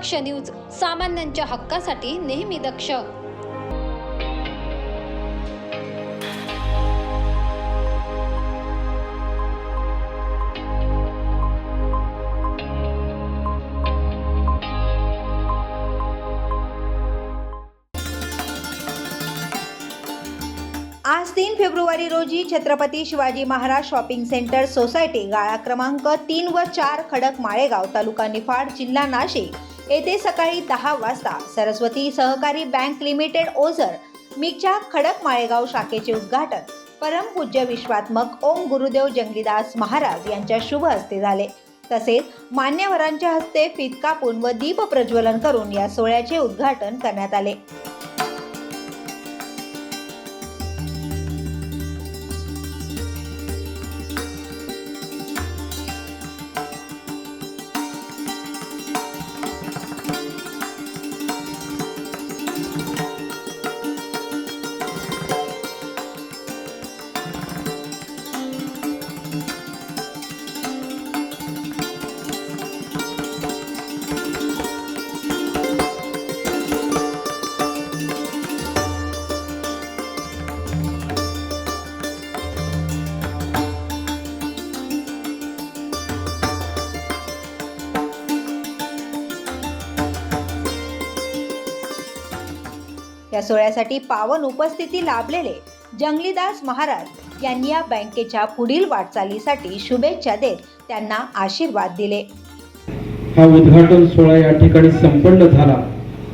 दक्ष news सामान्यांच्या हक्कासाठी नेहमी दक्ष. आज तीन फेब्रुवारी रोजी Chhatrapati Shivaji Maharaj shopping centre society गाळा क्रमांक तीन व चार खडक माळेगाव तालुका निफाड जिल्हा नाशिक. येथे सकाळी दहा वाजता सरस्वती सहकारी बँक लिमिटेड ओझर मिगच्या खडक माळेगाव शाखेचे उद्घाटन. परमपूज्य विश्वात्मक ओम गुरुदेव जंगलीदास महाराज यांच्या शुभ हस्ते झाले. तसेच मान्यवरांच्या हस्ते फित कापून व दीप प्रज्वलन करून या सोहळ्याचे उद्घाटन करण्यात आले. या सोहळ्यासाठी पावन उपस्थिती लाभलेले जंगलीदास महाराज यांनी या बँकेच्या पुढील वाटचालीसाठी शुभेच्छा देत त्यांना आशीर्वाद दिले. हा उद्घाटन सोहळा या ठिकाणी संपन्न झाला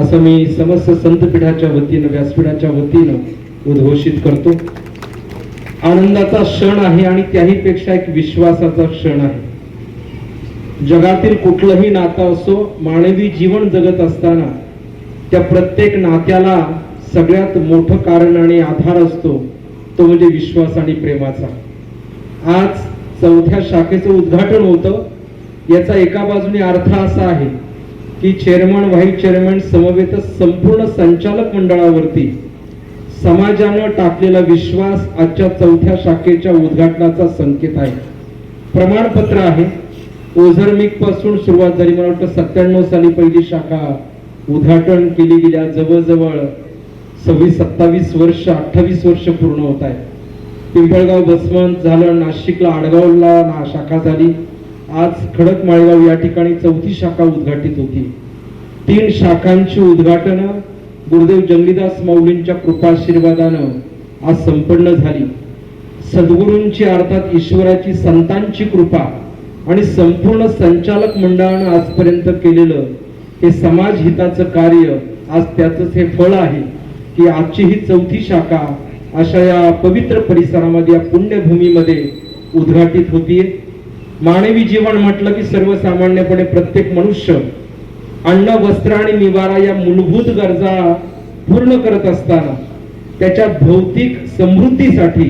असं मी समस्त संतपीठाच्या वतीनं व्यासपीठाच्या वतीनं उद्घोषित करतो. आनंदाचा क्षण आहे आणि त्याही पेक्षा एक विश्वासाचा क्षण आहे. जगातील कुठलंही नातं असो मानवी जीवन जगत असताना त्या प्रत्येक नात्याला सगळ्यात मोठं कारण आणि आधार असतो तो म्हणजे विश्वास आणि प्रेमाचा. आज चौथ्या शाखेचं उद्घाटन होतं. याचा एका बाजूने अर्थ असा आहे की चेअरमन व्हाईस चेअरमन समवेत संपूर्ण संचालक मंडळावरती समाजानं टाकलेला विश्वास आजच्या चौथ्या शाखेच्या उद्घाटनाचा संकेत आहे. प्रमाणपत्र आहे. ओझरमिकपासून सुरुवात झाली. मला वाटतं सत्त्याण्णव साली पहिली शाखा उद्घाटन केली गेल्या जवळजवळ सव्वीस सत्तावीस वर्ष अठ्ठावीस वर्ष पूर्ण होत आहे पिंपळगाव बसवंत झालं नाशिकला आडगावला ना शाखा झाली. आज खडक माळगाव या ठिकाणी चौथी शाखा उद्घाटित होती. तीन शाखांची उद्घाटन गुरुदेव जंगलीदास माऊलींच्या कृपाशीर्वादानं आज संपन्न झाली. सद्गुरूंची अर्थात ईश्वराची संतांची कृपा आणि संपूर्ण संचालक मंडळानं आजपर्यंत केलेलं हे समाज हिताचं कार्य आज त्याचंच हे फळ आहे. की आजची ही चौथी शाखा अशा या पवित्र परिसरामध्ये या पुण्यभूमीमध्ये उद्घाटित होतीये. मानवी जीवन म्हटलं की सर्वसामान्यपणे प्रत्येक मनुष्य अन्न वस्त्र आणि निवारा या मूलभूत गरजा पूर्ण करत असताना त्याच्या भौतिक समृद्धीसाठी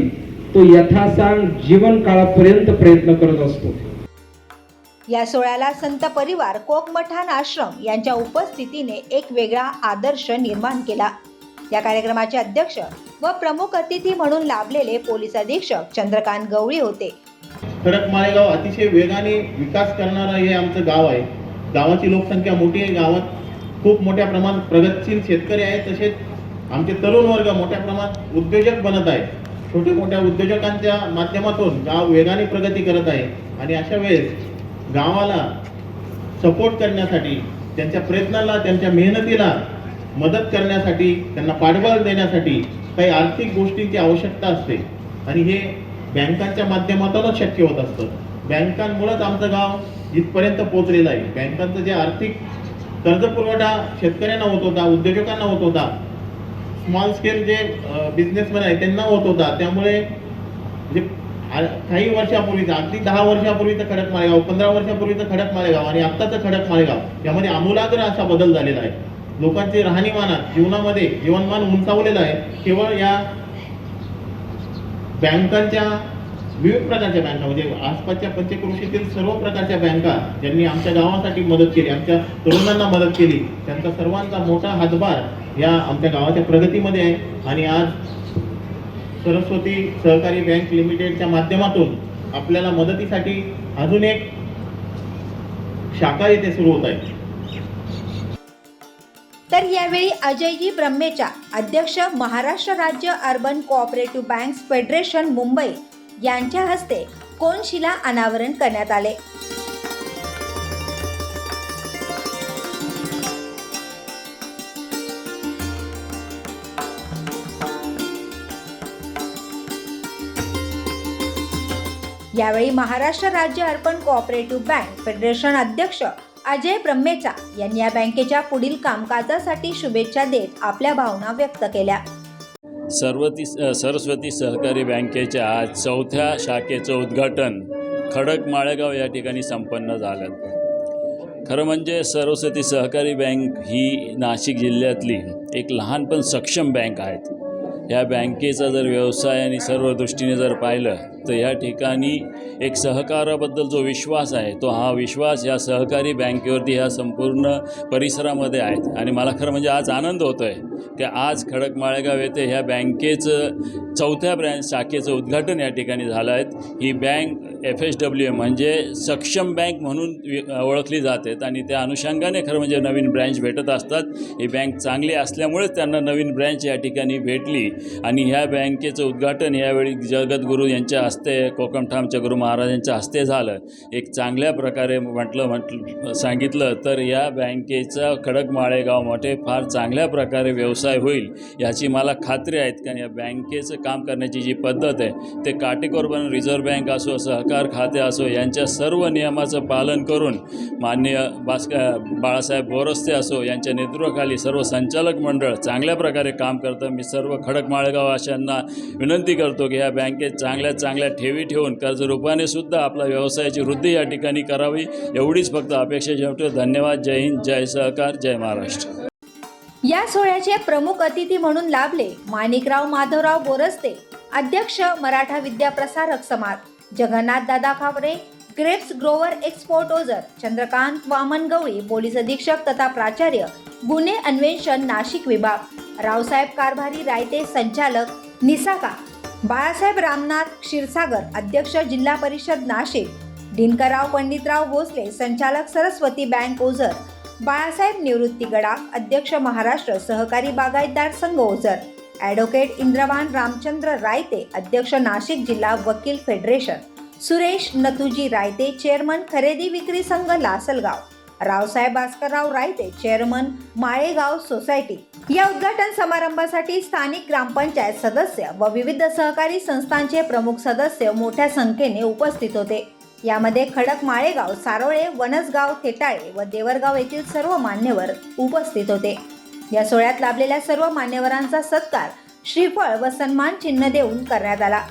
तो यथासांग जीवन काळापर्यंत प्रयत्न करत असतो. या सोहळ्याला संत परिवार कोकमठान आश्रम यांच्या उपस्थितीने एक वेगळा आदर्श निर्माण केला. या कार्यक्रमाचे अध्यक्ष व प्रमुख अतिथी म्हणून लाभलेले पोलीस अधीक्षक चंद्रकांत गवळी होते. खडक माळेगाव अतिशय वेगाने विकास करणारं हे आमचं गाव आहे. गावाची लोकसंख्या मोठी आहे. गावात खूप मोठ्या प्रमाणात प्रगतशील शेतकरी आहेत. तसेच आमचे तरुण वर्ग मोठ्या प्रमाणात उद्योजक बनत आहे छोट्या मोठ्या उद्योजकांच्या माध्यमातून गाव वेगाने प्रगती करत आहे. आणि अशा वेळेस गावाला सपोर्ट करण्यासाठी त्यांच्या प्रयत्नाला त्यांच्या मेहनतीला मदत करण्यासाठी त्यांना पाठबळ देण्यासाठी काही आर्थिक गोष्टींची आवश्यकता असते. आणि हे बँकांच्या माध्यमातूनच शक्य होत असतं. बँकांमुळेच आमचं गाव इथपर्यंत पोहोचलेलं आहे. बँकांचं जे आर्थिक कर्जपुरवठा शेतकऱ्यांना होत होता उद्योजकांना होत होता स्मॉल स्केल जे बिझनेसमॅन आहे त्यांना होत होता. त्यामुळे जे काही वर्षापूर्वीचं अगदी दहा वर्षापूर्वीचं खडक माळेगाव पंधरा वर्षापूर्वीचं खडक माळेगाव आणि आत्ताचं खडक माळेगाव यामध्ये आमूलाग्र असा बदल झालेला आहे. लोकांचे राहणीमानात जीवनामध्ये जीवनमान उंचावलेलं आहे. केवळ या बँकांच्या विविध प्रकारच्या बँका म्हणजे आसपासच्या पंचक्रोशीतील सर्व प्रकारच्या बँका ज्यांनी आमच्या गावासाठी मदत केली आमच्या तरुणांना मदत केली त्यांचा सर्वांचा मोठा हातभार या आमच्या गावाच्या प्रगतीमध्ये आहे. आणि आज सरस्वती सहकारी बँक लिमिटेडच्या माध्यमातून आपल्याला मदतीसाठी अजून एक शाखा येथे सुरू होत आहे. तर यावेळी अजयजी ब्रह्मेचा अध्यक्ष महाराष्ट्र राज्य urban cooperative banks federation Mumbai यांच्या हस्ते कोनशिला अनावरण करण्यात आले. यावेळी महाराष्ट्र राज्य अर्पण कोऑपरेटिव्ह बँक फेडरेशन अध्यक्ष अजय ब्रह्मेचा यांनी या बँकेच्या पुढील कामकाजासाठी शुभेच्छा देत आपल्या भावना व्यक्त केल्या. सर्वती सरस्वती सहकारी बँकेच्या आज चौथ्या शाखेचं उद्घाटन खडक माळेगाव या ठिकाणी संपन्न झालं. खरं म्हणजे सरस्वती सहकारी बँक ही नाशिक जिल्ह्यातली एक लहान पण सक्षम बँक आहेत. या बँकेचा जर व्यवसाय आणि सर्व दृष्टीने जर पाहिलं तर या ठिकाणी एक सहकाराबद्दल जो विश्वास आहे तो हा विश्वास या सहकारी बँकेवरती ह्या संपूर्ण परिसरामध्ये आहेत. आणि मला खरं म्हणजे आज आनंद होतो आहे की आज खडक माळेगाव येथे ह्या बँकेचं चौथ्या ब्रँच शाखेचं उद्घाटन या ठिकाणी झालं आहे. ही bank F H W A म्हणजे सक्षम बँक म्हणून ओळखली जातात आणि त्या अनुषंगाने खरं म्हणजे नवीन ब्रँच भेटत असतात. ही बँक चांगली असल्यामुळेच त्यांना नवीन ब्रँच या ठिकाणी भेटली. आणि ह्या बँकेचं उद्घाटन यावेळी जगद्गुरू यांच्या हस्ते कोकमठामच्या गुरु महाराजांच्या हस्ते झालं. एक चांगल्या प्रकारे म्हटलं म्हटलं सांगितलं तर या बँकेचा खडक माळेगावमध्ये फार चांगल्या प्रकारे व्यवसाय होईल याची मला खात्री आहेत. कारण या बँकेचं काम करण्याची जी पद्धत आहे ते काटेकोरपणे रिझर्व्ह बँक असो असं सहकार खाते असो यांच्या सर्व नियमाचं पालन करून माननीय भास्कर बाळासाहेब बोरस्ते असो यांच्या नेतृत्वाखाली सर्व संचालक मंडळ चांगल्या प्रकारे काम करतं. मी सर्व खडक माळेगाव विनंती करतो की ह्या बँकेत चांगल्या चांगल्या ठेवी ठेवून कर्जरूपाने सुद्धा आपला व्यवसायाची वृद्धी या ठिकाणी करावी एवढीच फक्त अपेक्षा ठेवतो धन्यवाद. जय हिंद. जय सहकार. जय महाराष्ट्र. या सोहळ्याचे प्रमुख अतिथी म्हणून लाभले माणिकराव माधवराव बोरस्ते अध्यक्ष मराठा विद्याप्रसारक समाज. Jagannath Dada Khaware grapes grower export Ozar Chandrakant Waman Gawali police अधीक्षक तथा प्राचार्य गुन्हे अन्वेषण नाशिक विभाग. रावसाहेब कारभारी रायते संचालक निसाका बाळासाहेब रामनाथ क्षीरसागर अध्यक्ष जिल्हा परिषद नाशिक. दिनकरराव पंडितराव भोसले संचालक सरस्वती बँक ओझर. बाळासाहेब निवृत्ती गडा अध्यक्ष महाराष्ट्र सहकारी बागायतदार संघ ओझर. ॲडव्होकेट इंद्रवान रामचंद्र रायते अध्यक्ष नाशिक जिल्हा वकील फेडरेशन. सुरेश नथुजी रायते चेअरमन खरेदी विक्री संघ लासलगाव. रावसाहेब भास्करराव रायते चेअरमन माळेगाव सोसायटी. या उद्घाटन समारंभासाठी स्थानिक ग्रामपंचायत सदस्य व विविध सहकारी संस्थांचे प्रमुख सदस्य मोठ्या संख्येने उपस्थित होते. यामध्ये खडक माळेगाव सारोळे वनसगाव थेटाळे व देवरगाव येथील सर्व मान्यवर उपस्थित होते. या सोहळ्यात लाभलेल्या सर्व मान्यवरांचा सत्कार श्रीफळ व सन्मान चिन्ह देऊन करण्यात आला.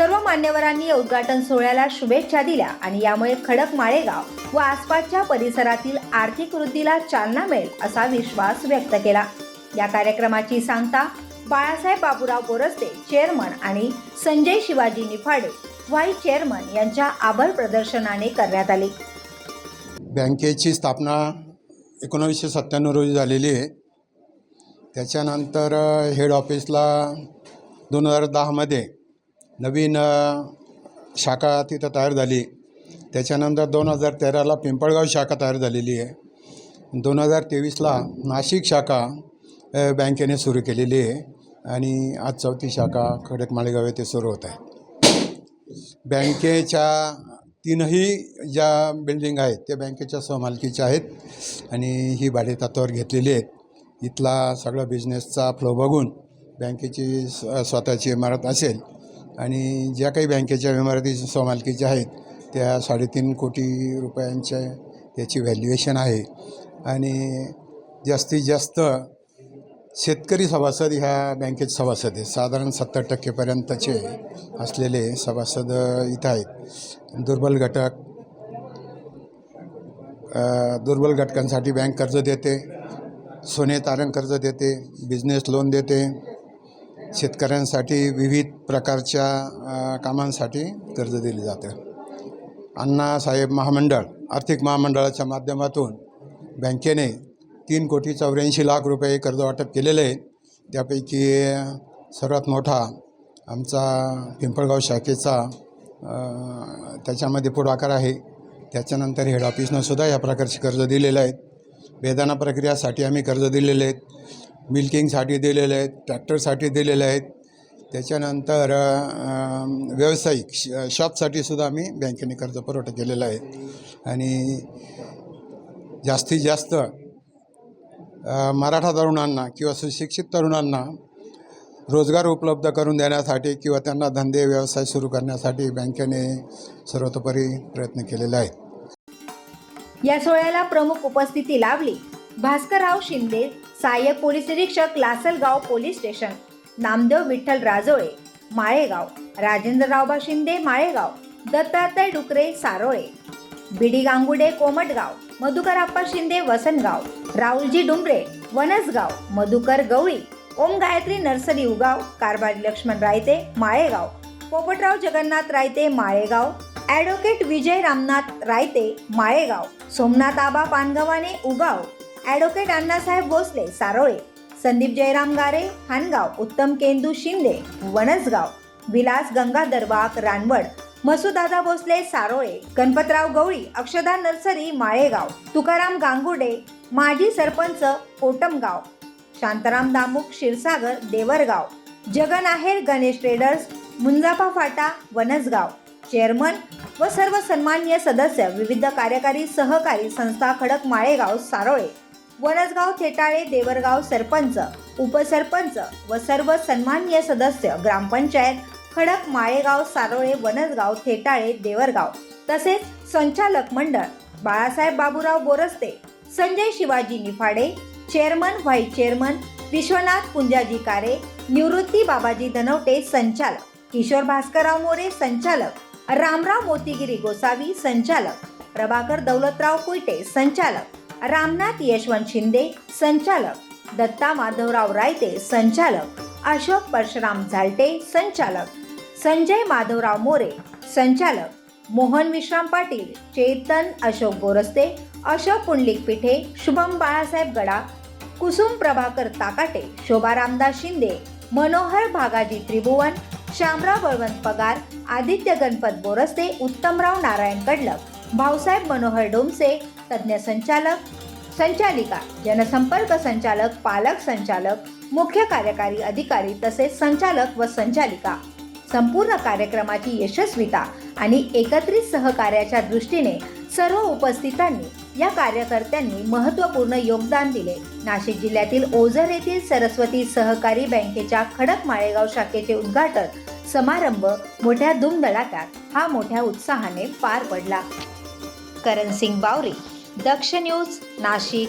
सर्व मान्यवरांनी या उद्घाटन सोहळ्याला शुभेच्छा दिल्या आणि यामुळे खडक माळेगाव व आसपासच्या परिसरातील आर्थिक वृद्धीला चालना मिळेल असा विश्वास व्यक्त केला. या कार्यक्रमाची सांगता बाळासाहेब बाबूराव बोरस्ते चेअरमन आणि संजय शिवाजी निफाडे व्हाईस चेअरमन यांच्या आभार प्रदर्शनाने करण्यात आली. बँकेची स्थापना एकोणावीसशे सत्त्याण्णव रोजी झालेली आहे. त्याच्यानंतर हेड ऑफिसला दोन हजार दहामध्ये नवीन शाखा तिथं तयार झाली. त्याच्यानंतर दोन हजार तेराला पिंपळगाव शाखा तयार झालेली आहे. दोन हजार तेवीसला नाशिक शाखा बँकेने सुरू केलेली आहे आणि आज चौथी शाखा खडक माळेगाव येथे सुरू होत आहे. बँकेच्या तीनही ज्या बिल्डिंग आहेत त्या बँकेच्या स्वमालकीच्या आहेत आणि ही भाडेतत्वावर घेतलेली आहेत. इथला सगळा बिझनेसचा फ्लो बघून बँकेची स्वतःची इमारत असेल आणि ज्या काही बँकेच्या इमारती स्वमालकीच्या आहेत त्या साडेतीन कोटी रुपयांच्या त्याची व्हॅल्युएशन आहे. आणि जास्तीत जास्त शेतकरी सभासद ह्या बँकेत सभासद आहेत. साधारण सत्तर टक्केपर्यंतचे असलेले सभासद इथं आहेत. दुर्बल घटक दुर्बल घटकांसाठी बँक कर्ज देते सोने तारण कर्ज देते बिझनेस लोन देते शेतकऱ्यांसाठी विविध प्रकारच्या कामांसाठी कर्ज दिले जातं. अण्णासाहेब महामंडळ आर्थिक महामंडळाच्या माध्यमातून बँकेने तीन कोटी चौऱ्याऐंशी लाख रुपये कर्ज वाटप केलेले आहे त्यापैकी सर्वात मोठा आमचा पिंपळगाव शाखेचा त्याच्यामध्ये पुढाकार आहे. त्याच्यानंतर हेड ऑफिसनंसुद्धा या प्रकारचे कर्ज दिलेले आहेत. वेदना प्रक्रियासाठी आम्ही कर्ज दिलेले आहेत. मिल्किंगसाठी दिलेले आहेत. ट्रॅक्टरसाठी दिलेले आहेत. त्याच्यानंतर व्यावसायिक श शॉपसाठी सुद्धा आम्ही बँकेने कर्ज पुरवठा केलेला आहे. आणि जास्तीत जास्त मराठा तरुणांना किंवा सुशिक्षित तरुणांना रोजगार उपलब्ध करून देण्यासाठी किंवा त्यांना धंदे व्यवसाय सुरू करण्यासाठी बँकेने सर्वतोपरी प्रयत्न केलेले आहेत. या सोहळ्याला प्रमुख उपस्थिती लाभली. भास्करराव शिंदे सहाय्यक पोलीस निरीक्षक लासलगाव पोलीस स्टेशन नामदेव विठ्ठल राजोळे माळेगाव राजेंद्ररावबा शिंदे माळेगाव दत्तात्रय डुकरे सारोळे बिडी गांगुडे कोमटगाव मधुकर आप्पा शिंदे वसनगाव राहुलजी डुंबरे वनसगाव मधुकर गवळी ओम गायत्री नर्सरी उगाव कारभारी लक्ष्मण रायते माळेगाव पोपटराव जगन्नाथ रायते माळेगाव ॲडव्होकेट विजय रामनाथ रायते माळेगाव. सोमनाथ आबा पानगव्हाणे उगाव. ॲडव्होकेट अण्णासाहेब भोसले सारोळे. संदीप जयराम गारे हानगाव. उत्तम केंदू शिंदे वनसगाव. विलास गंगाधर वाघ रानवड. मसुदादा भोसले सारोळे. गणपतराव गवळी अक्षदा नर्सरी माळेगाव. तुकाराम गांगुडे माजी सरपंच कोटमगाव. शांताराम दामुक क्षीरसागर देवरगाव. जगन आहेर गणेश ट्रेडर्स मुंजाफा फाटा वनसगाव. चेअरमन व सर्व सन्मान्य सदस्य विविध कार्यकारी सहकारी संस्था खडक माळेगाव सारोळे वनसगाव थेटाळे देवरगाव सरपंच उपसरपंच व सर्व सन्मान्य सदस्य ग्रामपंचायत खडक माळेगाव सारोळे वनसगाव थेटाळे देवरगाव तसेच संचालक मंडळ Balasaheb Baburao Boraste Sanjay Shivaji Niphade chairman vice chairman Vishwanath Punjaji Kare Nivrutti Babaji Dhanwate संचालक किशोर भास्करराव मोरे संचालक रामराव मोतीगिरी गोसावी संचालक. प्रभाकर दौलतराव कुईटे संचालक. रामनाथ यशवंत शिंदे संचालक. दत्ता माधवराव रायते संचालक. अशोक परशुराम झालटे संचालक. संजय माधवराव मोरे संचालक. मोहन विश्राम पाटील चेतन अशोक बोरस्ते अशोक पुंडलिक पिठे शुभम बाळासाहेब गडा कुसुम प्रभाकर ताकाटे शोभा रामदास शिंदे मनोहर भागाजी त्रिभुवन श्यामराव बळवंत पगार आदित्य गणपत बोरस्ते उत्तमराव नारायण कडलक भाऊसाहेब मनोहर डोमसे तज्ज्ञ संचालक संचालिका जनसंपर्क संचालक पालक संचालक मुख्य कार्यकारी अधिकारी तसेच संचालक व संचालिका. संपूर्ण कार्यक्रमाची यशस्वीता आणि एकत्रित सहकार्याच्या दृष्टीने सर्व उपस्थितांनी या कार्यकर्त्यांनी महत्त्वपूर्ण योगदान दिले. नाशिक जिल्ह्यातील ओझर येथील सरस्वती सहकारी बँकेच्या खडक माळेगाव शाखेचे उद्घाटन समारंभ मोठ्या धुमधडाक्यात हा मोठ्या उत्साहाने पार पडला. करण सिंग बावरी दक्ष न्यूज नाशिक.